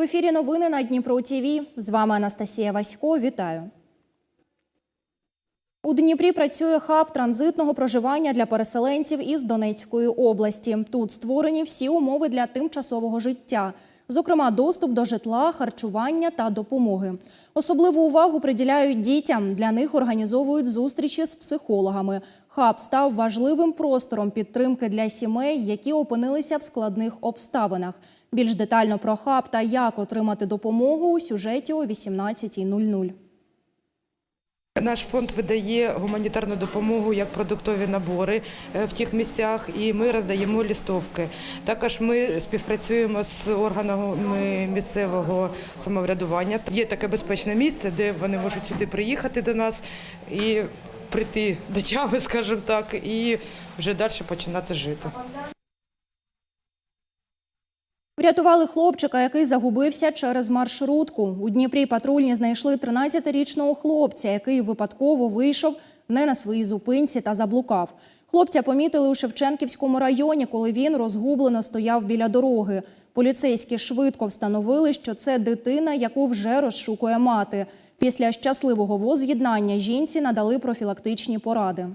В ефірі новини на Дніпро ТІВІ. З вами Анастасія Васько. Вітаю. У Дніпрі працює хаб транзитного проживання для переселенців із Донецької області. Тут створені всі умови для тимчасового життя, зокрема, доступ до житла, харчування та допомоги. Особливу увагу приділяють дітям. Для них організовують зустрічі з психологами. Хаб став важливим простором підтримки для сімей, які опинилися в складних обставинах. Більш детально про хаб та як отримати допомогу у сюжеті о 18.00. Наш фонд видає гуманітарну допомогу як продуктові набори е, в тих місцях, і ми роздаємо лістовки. Також ми співпрацюємо з органами місцевого самоврядування. Є таке безпечне місце, де вони можуть сюди приїхати до нас і прийти до тями, скажімо так, і вже далі починати жити. Врятували хлопчика, який загубився через маршрутку. У Дніпрі патрульні знайшли 13-річного хлопця, який випадково вийшов не на своїй зупинці та заблукав. Хлопця помітили у Шевченківському районі, коли він розгублено стояв біля дороги. Поліцейські швидко встановили, що це дитина, яку вже розшукує мати. Після щасливого воз'єднання жінці надали профілактичні поради.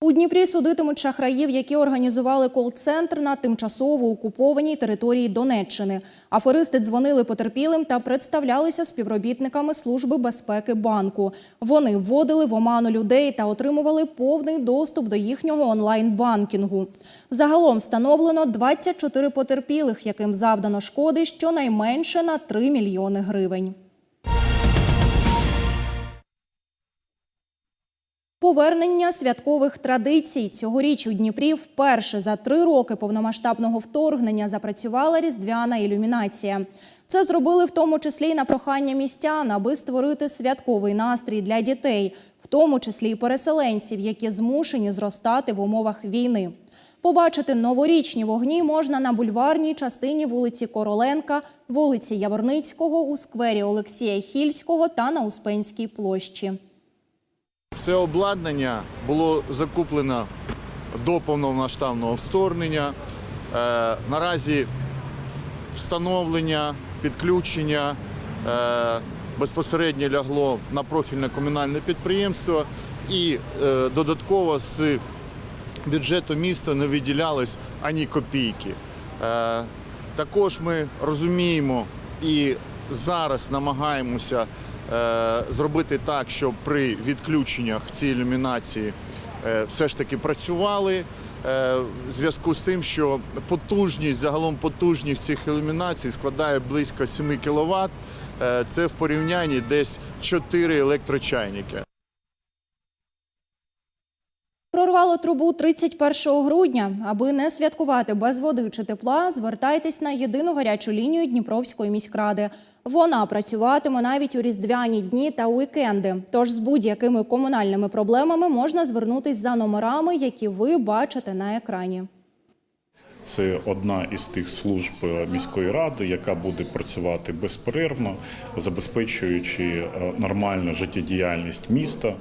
У Дніпрі судитимуть шахраїв, які організували кол-центр на тимчасово окупованій території Донеччини. Аферисти дзвонили потерпілим та представлялися співробітниками Служби безпеки банку. Вони вводили в оману людей та отримували повний доступ до їхнього онлайн-банкінгу. Загалом встановлено 24 потерпілих, яким завдано шкоди щонайменше на 3 мільйони гривень. Повернення святкових традицій цьогоріч у Дніпрі вперше за три роки повномасштабного вторгнення запрацювала різдвяна ілюмінація. Це зробили в тому числі й на прохання містян, аби створити святковий настрій для дітей, в тому числі й переселенців, які змушені зростати в умовах війни. Побачити новорічні вогні можна на бульварній частині вулиці Короленка, вулиці Яворницького, у сквері Олексія Хільського та на Успенській площі. Це обладнання було закуплено до повномасштабного вторгнення. Е, наразі встановлення, підключення е, безпосередньо лягло на профільне комунальне підприємство і е, додатково з бюджету міста не виділялось ані копійки. Також ми розуміємо і зараз намагаємося зробити так, щоб при відключеннях ці ілюмінації е, все ж таки працювали. е, В зв'язку з тим, що потужність, загалом потужність цих ілюмінацій складає близько 7 кВт. Це в порівнянні десь 4 електрочайники. Прорвало трубу 31 грудня. Аби не святкувати без води чи тепла, звертайтесь на єдину гарячу лінію Дніпровської міськради. Вона працюватиме навіть у різдвяні дні та уікенди. Тож з будь-якими комунальними проблемами можна звернутись за номерами, які ви бачите на екрані. Це одна із тих служб міської ради, яка буде працювати безперервно, забезпечуючи е, нормальну життєдіяльність міста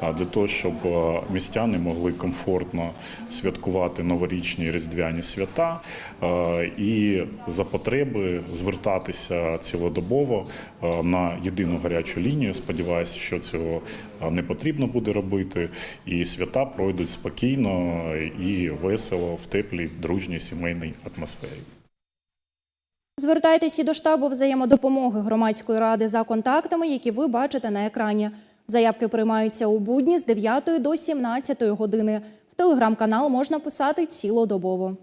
для того, щоб е, містяни могли комфортно святкувати новорічні різдвяні свята е, і за потреби звертатися цілодобово е, на єдину гарячу лінію. Сподіваюся, що цього е, не потрібно буде робити, і свята пройдуть спокійно і весело в теплій, дружній сімейній атмосфері. Звертайтесь і до штабу взаємодопомоги громадської ради за контактами, які ви бачите на екрані. Заявки приймаються у будні з 9 до 17 години. В телеграм-канал можна писати цілодобово.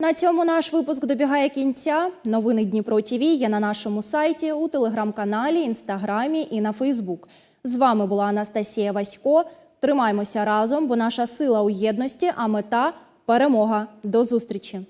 На цьому наш випуск добігає кінця. Новини Дніпро ТІВІ є на нашому сайті, у телеграм-каналі, інстаграмі і на Фейсбук. З вами була Анастасія Васько. Тримаймося разом, бо наша сила у єдності, а мета перемога. До зустрічі!